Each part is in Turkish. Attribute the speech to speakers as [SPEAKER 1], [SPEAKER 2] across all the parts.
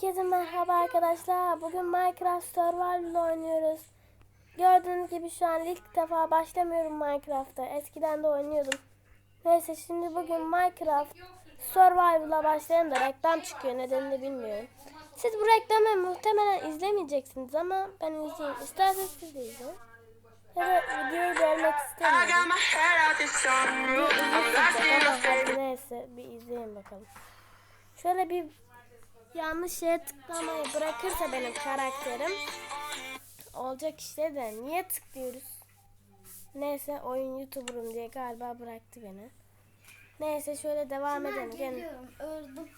[SPEAKER 1] Herkese merhaba arkadaşlar. Bugün Minecraft Survival oynuyoruz. Gördüğünüz gibi şu an ilk defa başlamıyorum Minecraft'ta. Eskiden de oynuyordum. Neyse şimdi bugün Minecraft Survival'a başlayalım da reklam çıkıyor nedenini bilmiyorum. Siz bu reklamı muhtemelen izlemeyeceksiniz ama ben izleyeyim. İsterseniz siz de izleyin. Ya da videoyu görmek istemiyorum. Neyse bir izleyin bakalım. Şöyle bir yanlış şeye tıklamayı bırakırsa benim karakterim olacak işte de niye tıklıyoruz? Neyse oyun youtuberum diye galiba bıraktı beni. Neyse şöyle devam edelim. Gelin.
[SPEAKER 2] Geliyorum öldüm.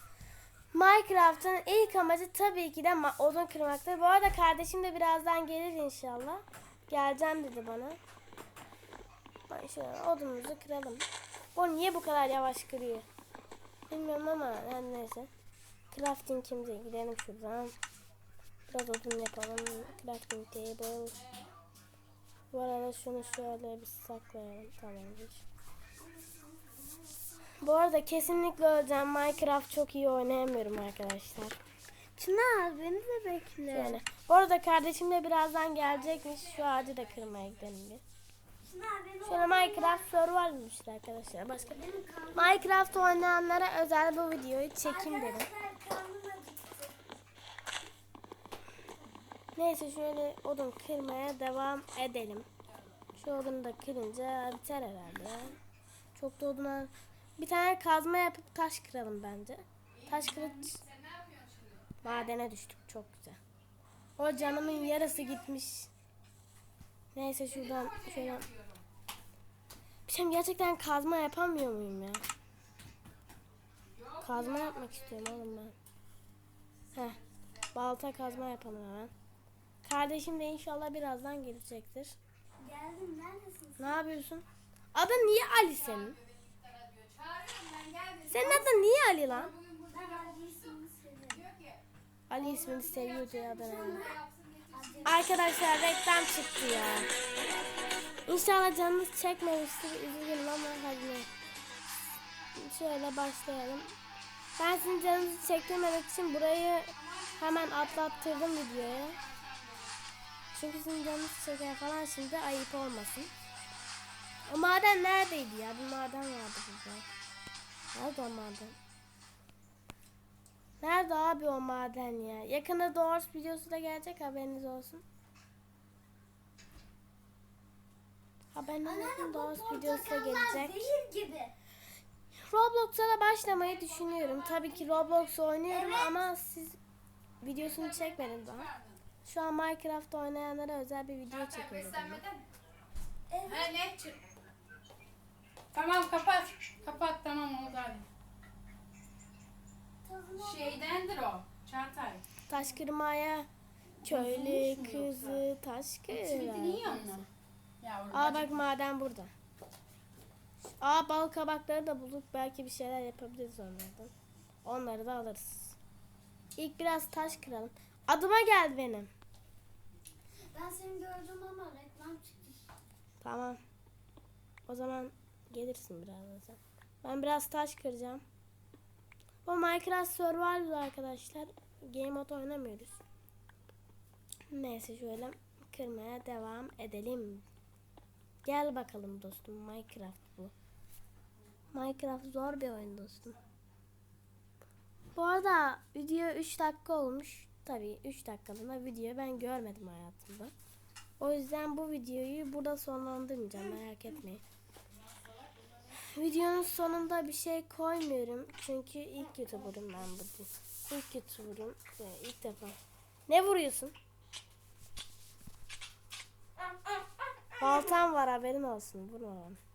[SPEAKER 1] Minecraft'ın ilk amacı tabii ki de odun kırmaktır. Bu arada kardeşim de birazdan gelir inşallah. Geleceğim dedi bana. Ben şöyle odunumuzu kıralım. Bu niye bu kadar yavaş kırıyor? Bilmiyorum ama yani neyse. Crafting'imize gidelim şuradan. Biraz odun yapalım. Crafting table. Bu arada şunu şöyle bir saklayalım. Tamamdır. Bu arada kesinlikle öleceğim. Minecraft çok iyi oynayamıyorum arkadaşlar.
[SPEAKER 2] Çınar beni de bekle.
[SPEAKER 1] Yani. Bu arada kardeşim de birazdan gelecekmiş. Şu ağacı da kırmaya gidelim bir. Şöyle Minecraft Survival'mış arkadaşlar. Başka Minecraft oynayanlara özel bu videoyu çekim dedim. Neyse şöyle odun kırmaya devam edelim. Şu odunu da kırınca biter herhalde. Çok da oduna... Bir tane kazma yapıp taş kıralım bence. Taş kılıç... Madene düştük çok güzel. O canımın yarısı gitmiş. Neyse şuradan şöyle... Bir şey gerçekten kazma yapamıyor muyum ya? Kazma yapmak istiyorum oğlum ben. Balta kazma yapalım hemen. Kardeşim de inşallah birazdan gelecektir.
[SPEAKER 2] Geldim neredesin?
[SPEAKER 1] Ne yapıyorsun? Adın niye Ali senin? Senin adın niye Ali lan? Ali ismini seviyor diye adını. Arkadaşlar reklam çıktı ya. İnşallah canınız çekmemiştir. Üzgünüm ama hadi. Şöyle başlayalım. Ben sizin canınızı çektirmemek için burayı hemen atlattırdım videoya. Çünkü sizin canınız çeker falan şimdi ayıp olmasın. O maden neredeydi ya? Bir maden vardı burada. Nerede o maden? Nerede abi o maden ya? Yakında Doors videosu da gelecek haberiniz olsun. Haberiniz olsun Doors videosu da gelecek.
[SPEAKER 2] Zehir gibi.
[SPEAKER 1] Roblox'a da başlamayı düşünüyorum. Tabii ki Roblox oynuyorum ama siz videosunu çekmedim daha. Şu an Minecraft oynayanlara özel bir video çekiyorum.
[SPEAKER 2] Evet.
[SPEAKER 3] Ha ne? Tamam kapat. Kapat tamam oldu hadi. Şeydendir o. Çağatay.
[SPEAKER 1] Taş kırmaya köylü kızı taş?
[SPEAKER 3] Yavrum.
[SPEAKER 1] Aa bak maden burada. Aa bal kabakları da bulduk. Belki bir şeyler yapabiliriz onlardan. Onları da alırız. İlk biraz taş kıralım. Adıma geldi benim.
[SPEAKER 2] Ben seni gördüm ama reklam çıktı.
[SPEAKER 1] Tamam. O zaman gelirsin birazdan sen. Ben biraz taş kıracağım. Bu Minecraft Survival arkadaşlar. Game mode oynamıyoruz. Neyse şöyle kırmaya devam edelim. Gel bakalım dostum Minecraft. Minecraft zor bir oyun dostum. Bu arada video 3 dakika olmuş. Tabii 3 dakikalığına video ben görmedim hayatımda. O yüzden bu videoyu burada sonlandırmayacağım merak etmeyin. Videonun sonunda bir şey koymuyorum. Çünkü ilk YouTuber'ım ben bugün. İlk YouTuber'ım. İlk defa. Ne vuruyorsun? Baltam var haberin olsun. Vurma bana.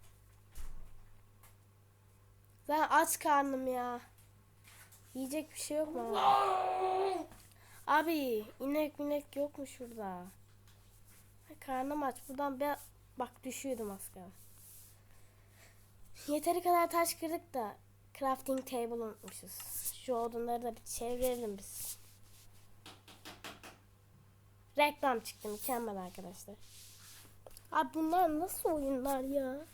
[SPEAKER 1] Ben aç karnım ya. Yiyecek bir şey yok mu? abi? İnek minek yok mu şurada? Karnım aç. Buradan bir bak düşüyordum az. Yeteri kadar taş kırdık da crafting table unutmuşuz. Şu odunları da bir çevirelim biz. Reklam çıktı mükemmel arkadaşlar. Abi bunlar nasıl oyunlar ya?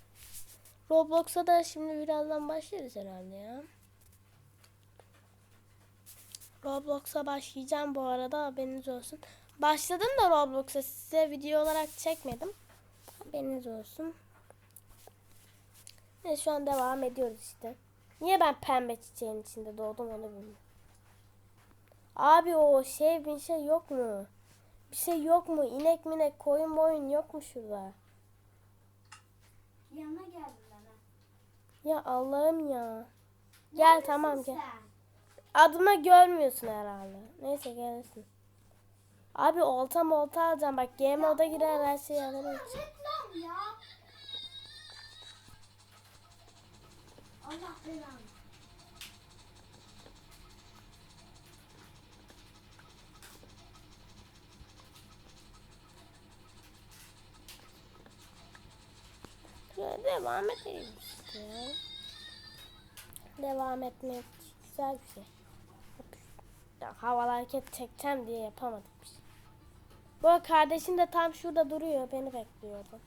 [SPEAKER 1] Roblox'a da şimdi birazdan başlarız herhalde ya. Roblox'a başlayacağım bu arada haberiniz olsun. Başladım da Roblox'a size video olarak çekmedim. Haberiniz olsun. Ve şu an devam ediyoruz işte. Niye ben pembe çiçeğin içinde doğdum onu bilmiyorum. Abi o şey bir şey yok mu? Bir şey yok mu? İnek minek koyun boyun yok mu şurada?
[SPEAKER 2] Yanına geldim.
[SPEAKER 1] Ya Allah'ım ya. Gel tamam gel.
[SPEAKER 2] Sen.
[SPEAKER 1] Adımı görmüyorsun herhalde. Neyse gelirsin. Abi olta molta alacağım. Bak game moda girer her şeyi alırım.
[SPEAKER 2] Allah belanı.
[SPEAKER 1] Devam edelim işte. Devam etmek güzel bir şey. Ya, havalı hareket çekeceğim diye yapamadık bir şey. Bu kardeşim de tam şurada duruyor. Beni bekliyordu.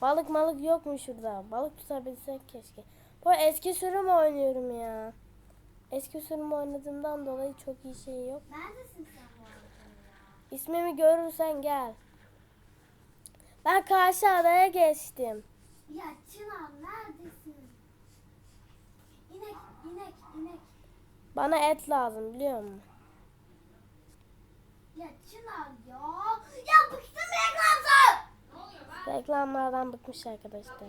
[SPEAKER 1] Balık malık yok mu şurada? Balık tutabilsek keşke. Bu eski sürüm oynuyorum ya. Eski sürüm oynadığımdan dolayı çok iyi şey yok.
[SPEAKER 2] Neredesin sen bu arada ya?
[SPEAKER 1] İsmimi görürsen gel. Ben karşı adaya geçtim.
[SPEAKER 2] Ya Çınar neredesin? İnek, inek, inek.
[SPEAKER 1] Bana et lazım biliyor musun?
[SPEAKER 2] Ya Çınar ya. Ya bıktım reklamdan.
[SPEAKER 1] Reklamlardan bıkmış arkadaşlar.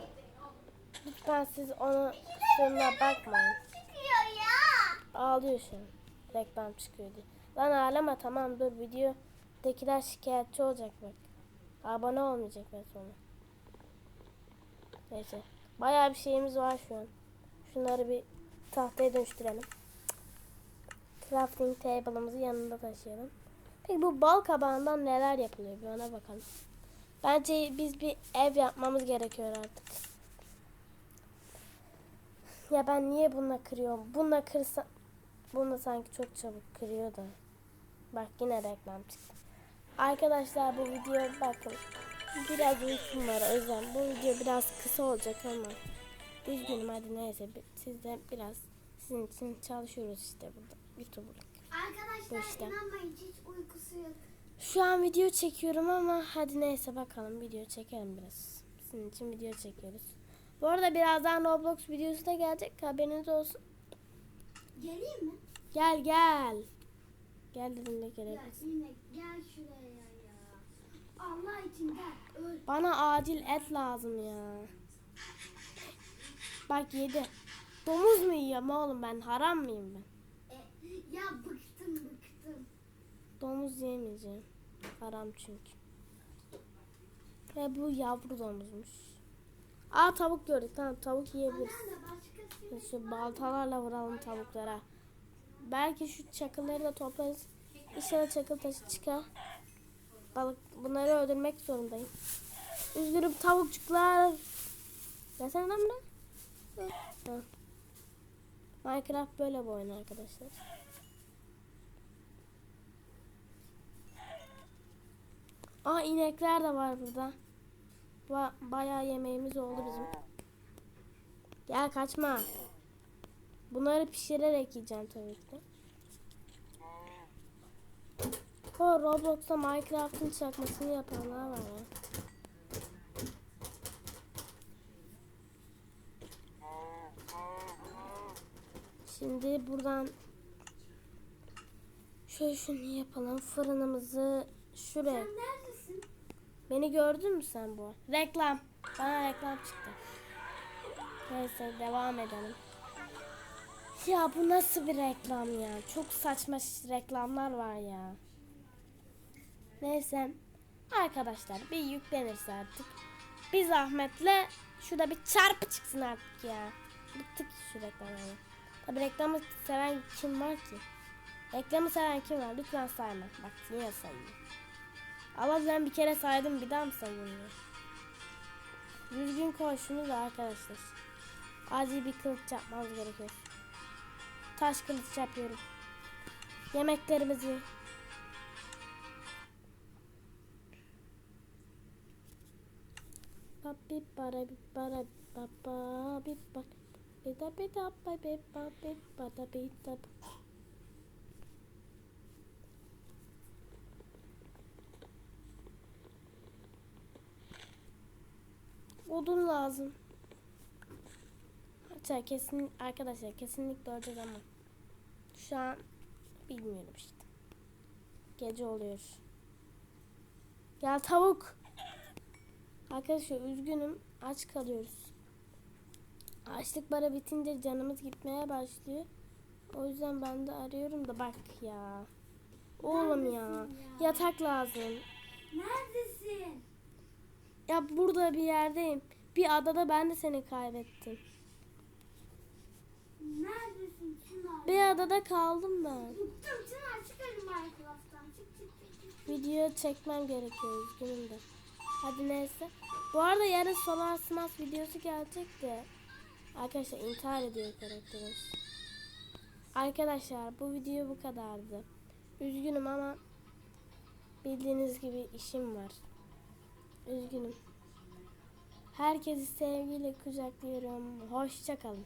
[SPEAKER 1] Lütfen siz onu sonuna bakmayın.
[SPEAKER 2] Çıkıyor ya.
[SPEAKER 1] Ağlıyor. Reklam çıkıyor diye. Lan ağlama tamam dur videodakiler şikayetçi olacak bak. Abone olmayacaklar sonra. Neyse. Bayağı bir şeyimiz var şu an. Şunları bir tahtaya dönüştürelim. Crafting table'ımızı yanında taşıyalım. Peki bu bal kabağından neler yapılıyor bir ona bakalım. Bence biz bir ev yapmamız gerekiyor artık. Ya ben niye bununla kırıyorum? Bununla kırsa bunu sanki çok çabuk kırıyor da. Bak yine reklam çıktı. Arkadaşlar bu video bakın. Biraz uykum var o yüzden bu video biraz kısa olacak ama üzgünüm hadi neyse siz de biraz sizin için çalışıyoruz işte burada YouTuber'lık. Bu
[SPEAKER 2] Arkadaşlar
[SPEAKER 1] işte.
[SPEAKER 2] inanmayın hiç uykusu yok.
[SPEAKER 1] Şu an video çekiyorum ama hadi neyse bakalım video çekelim biraz. Sizin için video çekiyoruz. Bu arada birazdan Roblox videosu da gelecek haberiniz olsun.
[SPEAKER 2] Geleyim mi?
[SPEAKER 1] Gel gel. Gel dedim de gelebilirsin.
[SPEAKER 2] inek gel şuraya ya. Allah için gel.
[SPEAKER 1] Bana acil et lazım ya. Bak yedi. Domuz mu yiyorum oğlum ben? Haram mıyım ben?
[SPEAKER 2] E, ya bıktım bıktım.
[SPEAKER 1] Domuz yemeyeceğim. Haram çünkü. Ve bu yavru domuzmuş. Aa tavuk gördük. Tamam tavuk yiyebiliriz. Şu baltalarla vuralım tavuklara. Belki şu çakılları da toplarız. İnşallah çakıl taşı çıkar. Balık bunları öldürmek zorundayım. Üzgünüm tavukçuklar. Gelsene lan buraya. Minecraft böyle bir oyun arkadaşlar. Aa inekler de var burada. Ba bayağı yemeğimiz oldu bizim. Gel kaçma. Bunları pişirerek yiyeceğim tabii ki O Roblox'ta Minecraft'ın çakmasını yapanlar var ya. Şimdi buradan şöyle şunu yapalım. Fırınımızı şuraya.
[SPEAKER 2] Sen neredesin?
[SPEAKER 1] Beni gördün mü sen bu? Reklam. Bana reklam çıktı. Neyse devam edelim. Ya bu nasıl bir reklam ya? Çok saçma reklamlar var ya. Neyse. Arkadaşlar bir yüklenirse artık. Bir zahmetle şurada bir çarpı çıksın artık ya. Bıktık şu reklamları. Tabi reklamı seven kim var ki? Reklamı seven kim var? Lütfen sayma. Bak yine sayıyor. Ama ben bir kere saydım bir daha mı sayıyorum ya? Düzgün koy şunu da arkadaşlar. Acil bir kılıç yapmamız gerekiyor. Taş kılıç yapıyorum. Yemeklerimizi. bap bip bara bip bara bap ba bip bak bida bida ba bip Odun lazım. Hatta kesin arkadaşlar kesinlikle öleceğiz ama şu an bilmiyorum işte. Gece oluyor. Gel tavuk. Arkadaşlar üzgünüm aç kalıyoruz. Açlık bara bitince canımız gitmeye başlıyor. O yüzden ben de arıyorum da bak ya. Oğlum ya. Yatak lazım.
[SPEAKER 2] Neredesin?
[SPEAKER 1] Ya burada bir yerdeyim. Bir adada ben de seni kaybettim.
[SPEAKER 2] Neredesin Çınar?
[SPEAKER 1] Bir adada kaldım ben.
[SPEAKER 2] Çınar çıkarım Minecraft'tan. Çık çık. çık.
[SPEAKER 1] Video çekmem gerekiyor üzgünüm de. Hadi neyse. Bu arada yarın Solar Smash videosu gelecek de. Arkadaşlar intihar ediyor karakterimiz. Arkadaşlar bu video bu kadardı. Üzgünüm ama bildiğiniz gibi işim var. Üzgünüm. Herkesi sevgiyle kucaklıyorum. Hoşça kalın.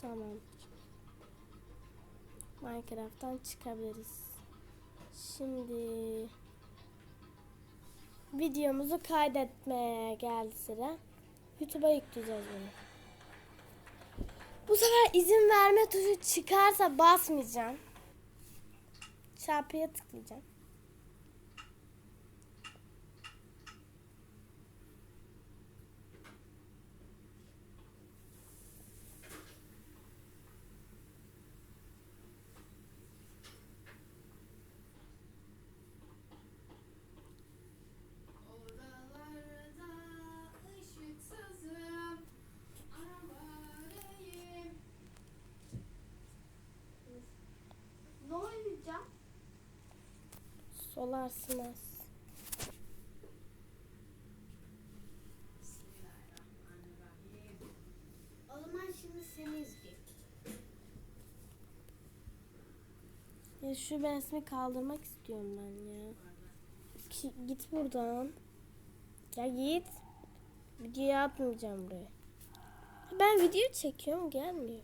[SPEAKER 1] Tamam. Minecraft'tan çıkabiliriz. Şimdi videomuzu kaydetmeye geldi sıra. YouTube'a yükleyeceğiz bunu. Bu sefer izin verme tuşu çıkarsa basmayacağım. Çarpıya tıklayacağım.
[SPEAKER 3] Bismillahirrahmanirrahim.
[SPEAKER 2] O zaman şimdi seni izleyeyim.
[SPEAKER 1] Ya şu resmi kaldırmak istiyorum ben ya. Ki- Git buradan. Ya git. Video atmayacağım buraya. Ben video çekiyorum gelmiyor.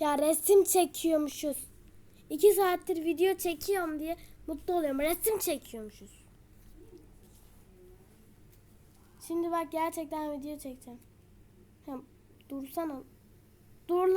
[SPEAKER 1] Ya resim çekiyormuşuz. İki saattir video çekiyorum diye mutlu oluyorum. Resim çekiyormuşuz. Şimdi bak gerçekten video çekeceğim. Ya, dursana. Dur lan.